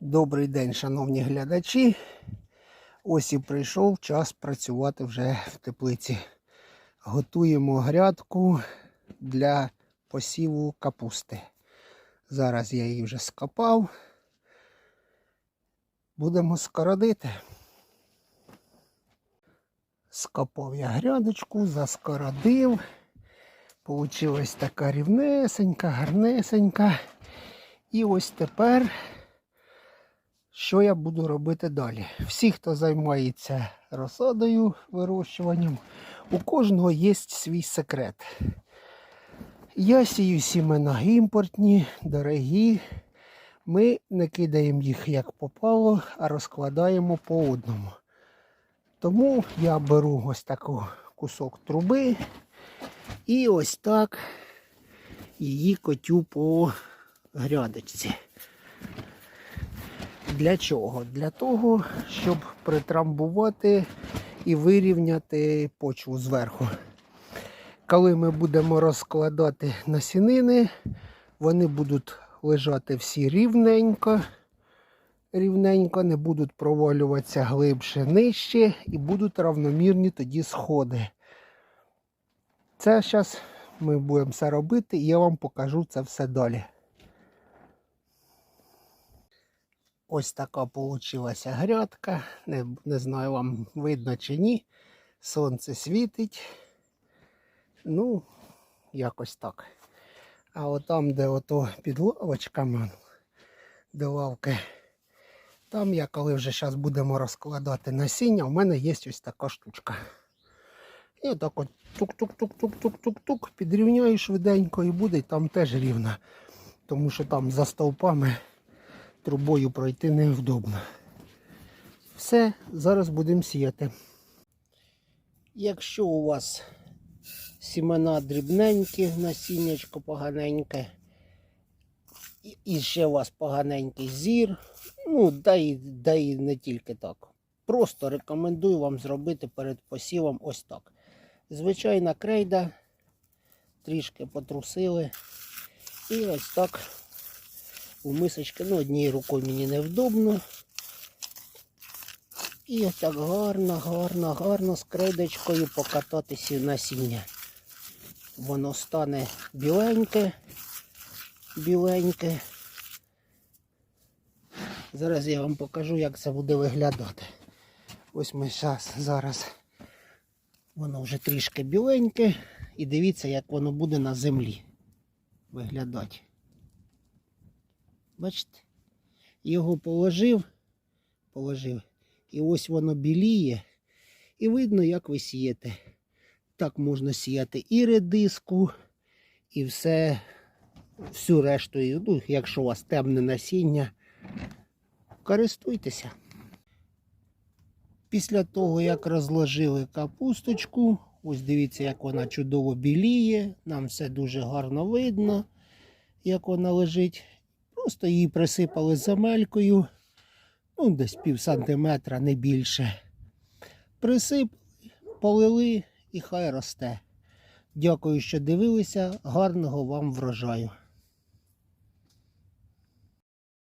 Добрий день, шановні глядачі. Ось і прийшов час працювати вже в теплиці. Готуємо грядку для посіву капусти. Зараз я її вже скопав. Будемо скородити. Скопав я грядочку, заскородив. Получилась така рівнесенька, гарнесенька. І ось тепер що я буду робити далі? Всі, хто займається розсадою, вирощуванням, у кожного є свій секрет. Я сію сімена імпортні, дорогі. Ми не кидаємо їх як попало, а розкладаємо по одному. Тому я беру ось такий кусок труби і ось так її котю по грядочці. Для чого? Для того, щоб притрамбувати і вирівняти почву зверху. Коли ми будемо розкладати насінини, вони будуть лежати всі рівненько, рівненько, не будуть провалюватися глибше нижче і будуть равномірні тоді сходи. Це зараз ми будемо все робити і я вам покажу це все далі. Ось така получилася грядка. Не, не знаю, вам видно чи ні. Сонце світить. Ну, якось так. А от там, де ото під лавочками, де лавки, там я коли вже зараз будемо розкладати насіння, у мене є ось така штучка. І отак от тук-тук-тук-тук-тук-тук-тук, підрівняю швиденько і буде і там теж рівно. Тому що там за стовпами трубою пройти невдобно. Все, зараз будемо сіяти. Якщо у вас сімена дрібненькі, насіннячко поганеньке, і- ще у вас поганенький зір, ну, да і, да і не тільки так. Просто рекомендую вам зробити перед посівом ось так. Звичайна крейда, трішки потрусили. І ось так у мисочки. Ну, однією рукою мені невдобно. І так гарно, гарно, гарно з крейдочкою покататися насіння. Воно стане біленьке, біленьке. Зараз я вам покажу, як це буде виглядати. Ось ми зараз, зараз воно вже трішки біленьке. І дивіться, як воно буде на землі виглядати. Бачите? Його положив, положив, і ось воно біліє. І видно, як ви сієте. Так можна сіяти і редиску, і все, всю решту, ну, якщо у вас темне насіння, користуйтеся. Після того, як розложили капусточку, ось дивіться, як вона чудово біліє. Нам все дуже гарно видно, як вона лежить. Просто її присипали земелькою, ну, десь пів сантиметра, не більше. Присипали, полили і хай росте. Дякую, що дивилися. Гарного вам врожаю.